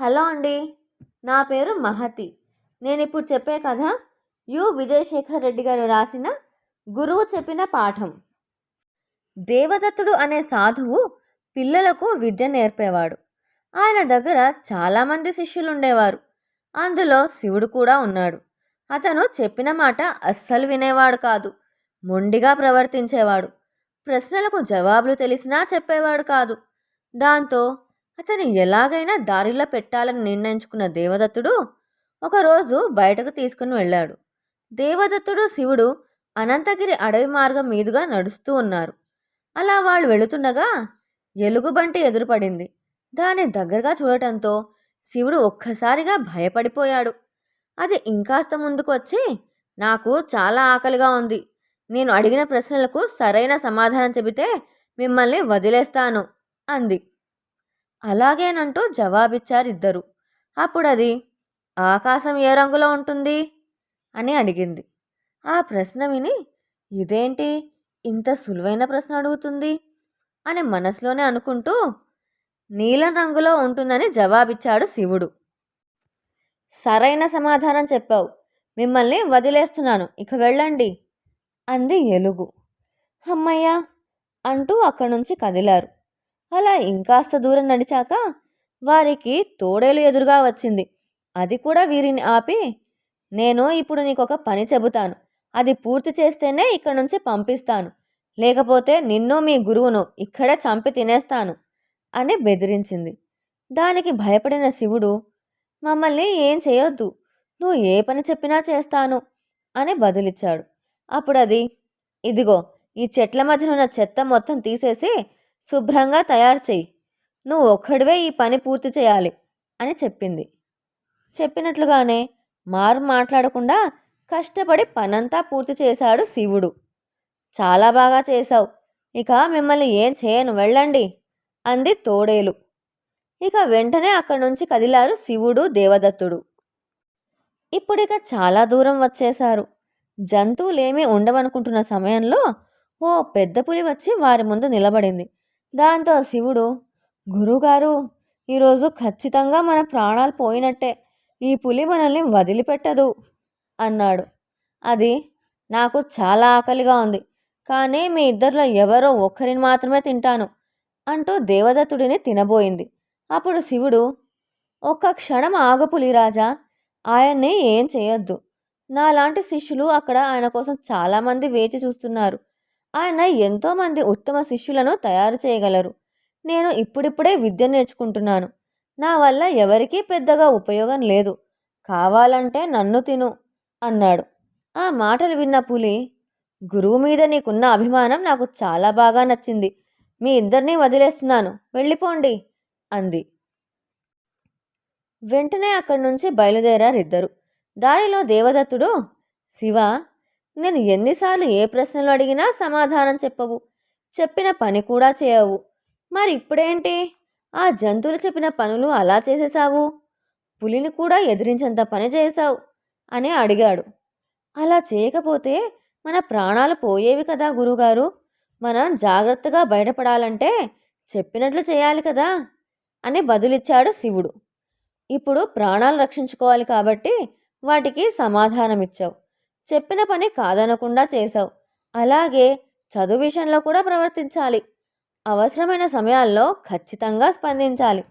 Hello అండి నా పేరు మహతి. నేను ఇప్పుడు చెప్పే కథ యు. విజయశేఖర్ రెడ్డి గారు రాసిన గురువు చెప్పిన పాఠం. దేవదత్తుడు అనే సాధువు పిల్లలకు విద్య నేర్పేవాడు. ఆయన దగ్గర చాలామంది శిష్యులు ఉండేవారు అందులో శివుడు కూడా ఉన్నాడు. అతను చెప్పిన మాట అస్సలు వినేవాడు కాదు. మొండిగా ప్రవర్తించేవాడు. ప్రశ్నలకు జవాబులు తెలిసినా చెప్పేవాడు కాదు. దాంతో అతను ఎలాగైనా దారిలో పెట్టాలని నిర్ణయించుకున్న దేవదత్తుడు ఒకరోజు బయటకు తీసుకుని వెళ్ళాడు. దేవదత్తుడు శివుడు అనంతగిరి అడవి మార్గం మీదుగా నడుస్తూ ఉన్నారు. అలా వాళ్ళు వెళుతుండగా ఎలుగుబంటి ఎదురుపడింది. దాని దగ్గరగా చూడటంతో శివుడు ఒక్కసారిగా భయపడిపోయాడు. అది ఇంకాస్త ముందుకు వచ్చి నాకు చాలా ఆకలిగా ఉంది. నేను అడిగిన ప్రశ్నలకు సరైన సమాధానం చెబితే మిమ్మల్ని వదిలేస్తాను అంది. అలాగేనంటూ జవాబిచ్చారు ఇద్దరు అప్పుడు అది ఆకాశం ఏ రంగులో ఉంటుంది? అని అడిగింది. ఆ ప్రశ్న విని ఇదేంటి? ఇంత సులువైన ప్రశ్న అడుగుతుంది? అని మనసులోనే అనుకుంటూ నీలం రంగులో ఉంటుందని జవాబిచ్చాడు శివుడు. సరైన సమాధానం చెప్పావు. మిమ్మల్ని వదిలేస్తున్నాను. ఇక వెళ్ళండి. అంది ఎలుగు అమ్మయ్యా! అంటూ అక్కడి నుంచి కదిలారు. అలా ఇంకాస్త దూరం నడిచాక వారికి తోడేలు ఎదురుగా వచ్చింది. అది కూడా వీరిని ఆపి నేను ఇప్పుడు నీకు ఒక పని చెబుతాను. అది పూర్తి చేస్తేనే ఇక్కడ నుంచి పంపిస్తాను. లేకపోతే నిన్ను మీ గురువును ఇక్కడే చంపి తినేస్తాను అని బెదిరించింది. దానికి భయపడిన శివుడు మమ్మల్ని ఏం చేయొద్దు. నువ్వు ఏ పని చెప్పినా చేస్తాను అని బదులిచ్చాడు. అప్పుడు అది ఇదిగో ఈ చెట్ల మధ్యన ఉన్న చెత్త మొత్తం తీసేసి శుభ్రంగా తయారు చెయ్యి. నువ్వు ఒక్కడివే ఈ పని పూర్తి చేయాలి అని చెప్పింది. చెప్పినట్లుగానే మారు మాట్లాడకుండా కష్టపడి పనంతా పూర్తి చేశాడు శివుడు. చాలా బాగా చేశావు. ఇక మిమ్మల్ని ఏం చేయను వెళ్ళండి అంది తోడేలు. ఇక వెంటనే అక్కడి నుంచి కదిలారు శివుడు దేవదత్తుడు. ఇప్పుడిక చాలా దూరం వచ్చేశారు. జంతువులేమీ ఉండవనుకుంటున్న సమయంలో ఓ పెద్ద పులి వచ్చి వారి ముందు నిలబడింది. దాంతో శివుడు గురుగారు ఈరోజు ఖచ్చితంగా మన ప్రాణాలు పోయినట్టే. ఈ పులి మనల్ని వదిలిపెట్టదు అన్నాడు. అది నాకు చాలా ఆకలిగా ఉంది. కానీ మీ ఇద్దరిలో ఎవరో ఒక్కరిని మాత్రమే తింటాను అంటూ దేవదత్తుడిని తినబోయింది. అప్పుడు శివుడు ఒక్క క్షణం ఆగు పులిరాజా ఆయన్ని ఏం చేయొద్దు. నాలాంటి శిష్యులు అక్కడ ఆయన కోసం చాలామంది వేచి చూస్తున్నారు. ఆయన ఎంతోమంది ఉత్తమ శిష్యులను తయారు చేయగలరు. నేను ఇప్పుడిప్పుడే విద్య నేర్చుకుంటున్నాను. నా వల్ల ఎవరికీ పెద్దగా ఉపయోగం లేదు. కావాలంటే నన్ను తిను అన్నాడు. ఆ మాటలు విన్న పులి గురువు మీద నీకున్న అభిమానం నాకు చాలా బాగా నచ్చింది. మీ ఇద్దరినీ వదిలేస్తున్నాను. వెళ్ళిపోండి అంది. వెంటనే అక్కడి నుంచి బయలుదేరారు ఇద్దరు దారిలో దేవదత్తుడు శివ నేను ఎన్నిసార్లు ఏ ప్రశ్నలు అడిగినా సమాధానం చెప్పవు. చెప్పిన పని కూడా చేయవు. మరి ఇప్పుడేంటి? ఆ జంతువులు చెప్పిన పనులు అలా చేసేసావు పులిని కూడా ఎదిరించేంత పని చేశావు? అని అడిగాడు. అలా చేయకపోతే మన ప్రాణాలు పోయేవి కదా గురుగారు. మనం జాగ్రత్తగా బయటపడాలంటే చెప్పినట్లు చేయాలి కదా? అని బదులిచ్చాడు శివుడు. ఇప్పుడు ప్రాణాలు రక్షించుకోవాలి కాబట్టి వాటికి సమాధానం ఇచ్చావు చెప్పిన పని కాదనకుండా చేశావు. అలాగే చదువు విషయంలో కూడా ప్రవర్తించాలి. అవసరమైన సమయాల్లో ఖచ్చితంగా స్పందించాలి.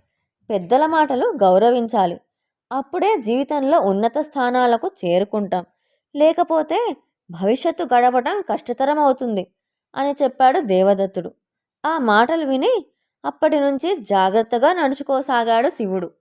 పెద్దల మాటలు గౌరవించాలి. అప్పుడే జీవితంలో ఉన్నత స్థానాలకు చేరుకుంటాం. లేకపోతే భవిష్యత్తు గడపటం కష్టతరం అవుతుంది అని చెప్పాడు దేవదత్తుడు. ఆ మాటలు విని అప్పటి నుంచి జాగ్రత్తగా నడుచుకోసాగాడు శివుడు.